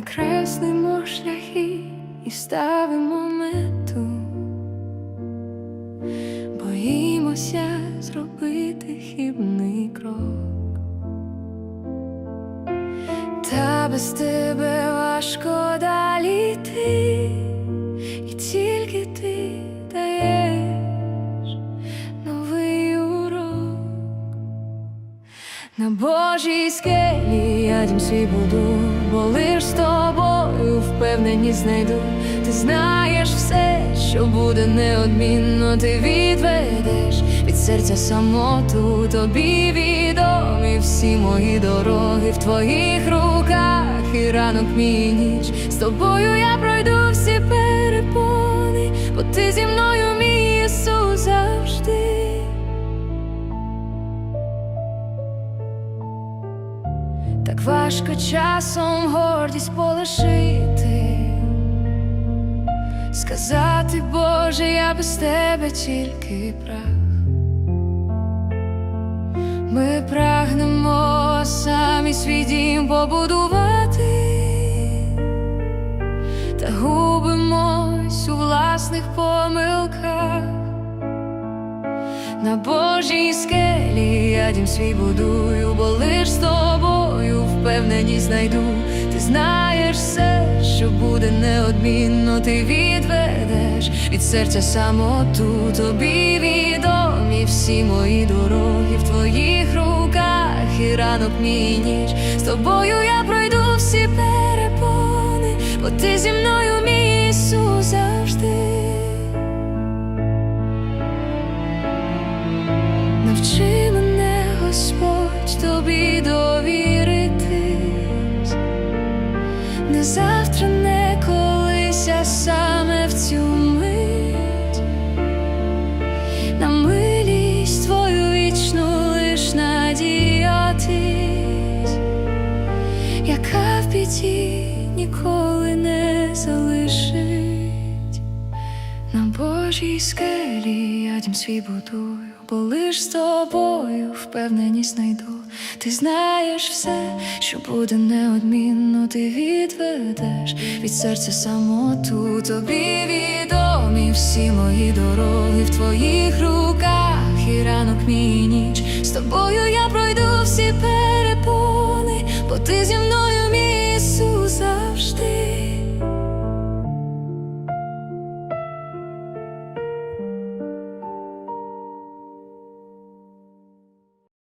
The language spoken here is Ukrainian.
креслимо шляхи і ставимо мету, боїмося зробити хибний крок. Та без тебе важко далі йти, На Божій скелі я дім свій буду, бо лиш з тобою впевнені знайду. Ти знаєш все, що буде неодмінно, ти відведеш від серця самоту, тобі відомі всі мої дороги в твоїх руках, і ранок мій ніч. З тобою я пройду всі перепони, бо ти зі мною, Так важко часом гордість полишити, сказати, Боже, я без тебе тільки прах. Ми прагнемо самі свій дім побудувати, та губимось у власних помилках. На Божій скелі я дім свій будую, бо лиш з тобою впевненість знайду. Ти знаєш все, що буде неодмінно, ти відведеш від серця самоту, тобі відомі всі мої дороги в твоїх руках, і ранок мій ніч. З тобою я пройду всі перепони, бо ти зі мною, завтра, не колись, а саме в цю мить, на милість твою вічну лиш надіятись, яка в біді ніколи не залишить. На Божій скелі я дім свій будую, бо лиш з тобою впевненість знайду. Ти знаєш все, що буде неодмінно, ти відведеш від серця самоту, тобі відомі всі мої дороги в твоїх руках, і ранок мій ніч. З тобою я пройду всі перепони, бо ти зі мною.